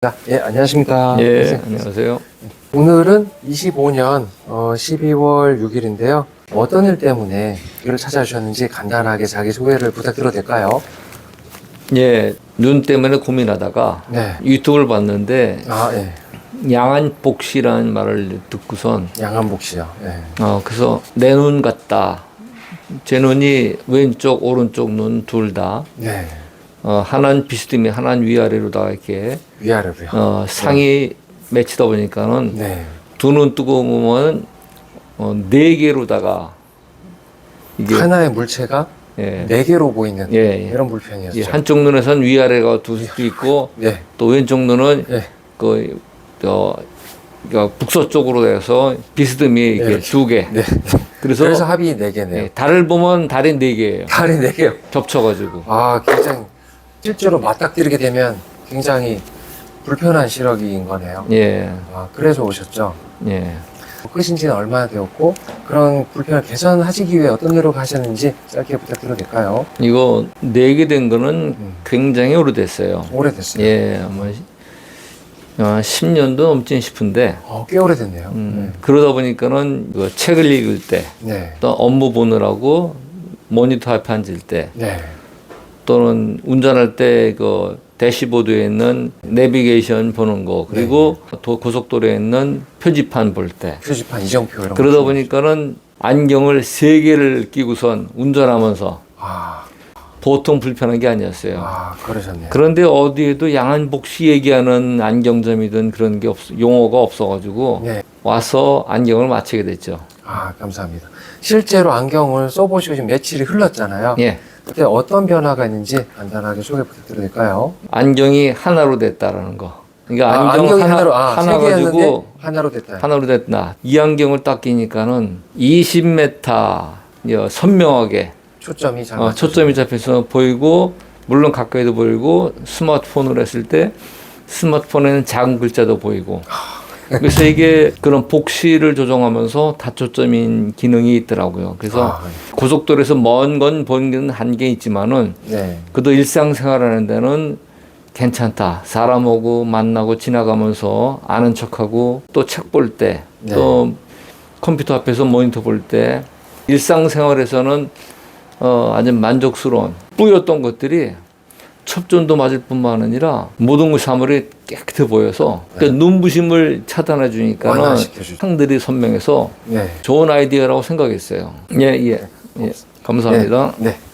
자, 예, 안녕하십니까. 예, 선생님. 안녕하세요. 오늘은 25년 어, 12월 6일인데요. 어떤 일 때문에 이를 찾아주셨는지 간단하게 자기 소개를 부탁드려도 될까요? 예, 눈 때문에 고민하다가 네. 유튜브를 봤는데 아, 예. 양안복시라는 말을 듣고선 양한복 씨요. 예. 어, 그래서 내 눈 같다. 제 눈이 왼쪽, 오른쪽 눈 둘 다. 네. 어, 하나는 비스듬히 하나는 위아래로다가 이렇게 위아래로요. 어, 상이 맺히다 보니까는 네. 두 눈 뜨고 보면 어, 네 개로다가 이게 하나의 물체가 예, 네 개로 보이는 예, 예. 이런 불편이었죠. 이 한쪽 눈에선 위아래가 두 수도 있고 네. 또 왼쪽 눈은 예. 그, 저, 그 북서쪽으로 해서 비스듬히 이렇게 이렇게. 두 개. 네. 그래서, 그래서 합이 네 개네요. 예, 달을 보면 달이 네 개예요. 달이 네 개요. 겹쳐가지고. 아, 굉장히 실제로 맞닥뜨리게 되면 굉장히 불편한 시력인 거네요. 예, 아, 그래서 오셨죠. 예. 끄신 지는 얼마나 되었고 그런 불편을 개선하시기 위해 어떤 노력을 하셨는지 짧게 부탁드려도 될까요? 이거 네개된 거는 음. 굉장히 오래됐어요. 오래됐어요. 예, 아마 시- 어, 10년도 넘지 싶은데, 어, 꽤 오래됐네요. 음, 그러다 보니까는 그 책을 읽을 때, 네. 또 업무 보느라고 모니터 앞에 앉을 때, 네. 또는 운전할 때 그 대시보드에 있는 내비게이션 보는 거 그리고 도- 고속도로에 있는 표지판 볼 때 표지판 이정표 이런 그러다 거. 보니까는 안경을 세 개를 끼고선 운전하면서 아, 보통 불편한 게 아니었어요. 아, 그러셨네요. 그런데 어디에도 양한복시 얘기하는 안경점이든 그런 게 없, 용어가 없어가지고 네. 와서 안경을 맞추게 됐죠. 아, 감사합니다. 실제로 안경을 써보시고 지금 며칠이 흘렀잖아요. 예. 그때 어떤 변화가 있는지 간단하게 소개 부탁드려도 될까요? 안경이 하나로 됐다라는 거. 그러니까 아, 안경 하나, 하나로, 아, 하나 가지고 하나로 됐다. 하나로 됐다. 이 안경을 딱 끼니까는 20m 선명하게 초점이 잘 어. 초점이 잡혀서 보이고 물론 가까이도 보이고 스마트폰으로 했을 때 스마트폰에는 작은 글자도 보이고 그래서 이게 그런 복시를 조정하면서 다초점인 기능이 있더라고요. 그래서 아, 고속도로에서 먼 건 보는 한계 있지만은 네. 그래도 일상생활하는 데는 괜찮다. 사람하고 만나고 지나가면서 아는 척하고 또 책 볼 때, 네. 또 컴퓨터 앞에서 모니터 볼 때, 일상생활에서는 어, 아주 만족스러운 뿌였던 것들이 첩전도 맞을 뿐만 아니라 모든 것 사물이 깨끗해 보여서 그 눈부심을 차단해 주니까는. 상들이 선명해서 네. 좋은 아이디어라고 생각했어요. 예, 예, 예. 감사합니다. 네. 네.